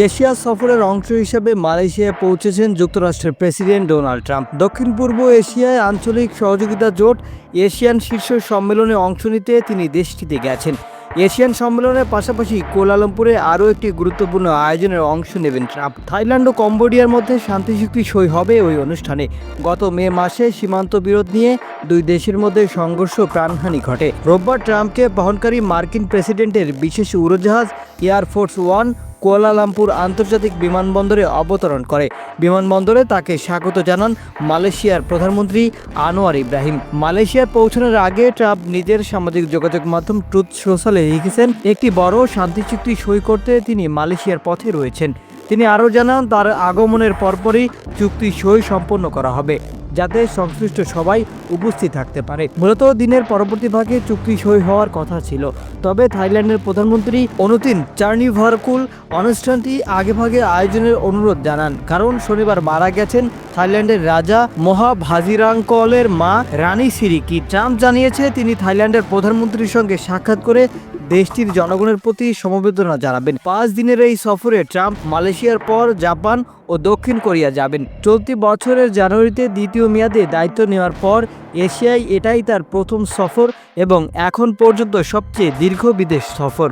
Asia সফরের অংশ হিসেবে মালয়েশিয়ায় পৌঁছেছেন যুক্তরাষ্ট্রের প্রেসিডেন্ট ডোনাল্ড ট্রাম্প। দক্ষিণ পূর্ব এশিয়ায় আঞ্চলিক সহযোগিতা জোট এশিয়ান শীর্ষ সম্মেলনে অংশ নিতে তিনি দেশটিতে গেছেন। এশিয়ান সম্মেলনের পাশাপাশি কোলালামপুরে আরও একটি গুরুত্বপূর্ণ আয়োজনের অংশ নেবেন ট্রাম্প। থাইল্যান্ড ও কম্বোডিয়ার মধ্যে শান্তি চুক্তি সই হবে ওই অনুষ্ঠানে। গত মে মাসে সীমান্ত বিরোধ নিয়ে দুই দেশের মধ্যে সংঘর্ষ প্রাণহানি ঘটে। রোববার ট্রাম্পকে বহনকারী মার্কিন প্রেসিডেন্টের বিশেষ উড়োজাহাজ এয়ারফোর্স ওয়ান কুয়ালালামপুর আন্তর্জাতিক বিমানবন্দরে অবতরণ করে। বিমানবন্দরে তাকে স্বাগত জানান মালয়েশিয়ার প্রধানমন্ত্রী আনোয়ার ইব্রাহিম। মালয়েশিয়ার পৌঁছানোর আগে ট্রাম্প নিজের সামাজিক যোগাযোগ মাধ্যম ট্রুথ সোশ্যালে লিখেছেন, একটি বড় শান্তি চুক্তি সই করতে তিনি মালয়েশিয়ার পথে রয়েছেন। তিনি আরও জানান, তার আগমনের পরপরই চুক্তি সই সম্পন্ন করা হবে। যাতে সংশ্লিষ্ট সবাই উপস্থিত থাকতে পারে। মূলত দিনের পরবর্তী ভাগে চুক্তি সই হওয়ার কথা ছিল। তবে থাইল্যান্ডের প্রধানমন্ত্রী অনুতিন চার্নিভারকুল অনুষ্ঠানটি আগেভাগে আয়োজনের অনুরোধ জানান। কারণ শনিবার মারা গেছেন থাইল্যান্ডের রাজা মহা ভাজিরাঙ্কলের মা রানী সিরিকি। ট্রাম্প জানিয়েছে, তিনি থাইল্যান্ডের প্রধানমন্ত্রীর সঙ্গে সাক্ষাৎ করে দেশটির জনগণের প্রতি সমবেদনা জানাবেন। পাঁচ দিনের এই সফরে ট্রাম্প মালয়েশিয়ার পর জাপান ও দক্ষিণ কোরিয়া যাবেন। চলতি বছরের জানুয়ারিতে দ্বিতীয় মেয়াদে দায়িত্ব নেওয়ার পর এশিয়ায় এটাই তার প্রথম সফর এবং এখন পর্যন্ত সবচেয়ে দীর্ঘ বিদেশ সফর।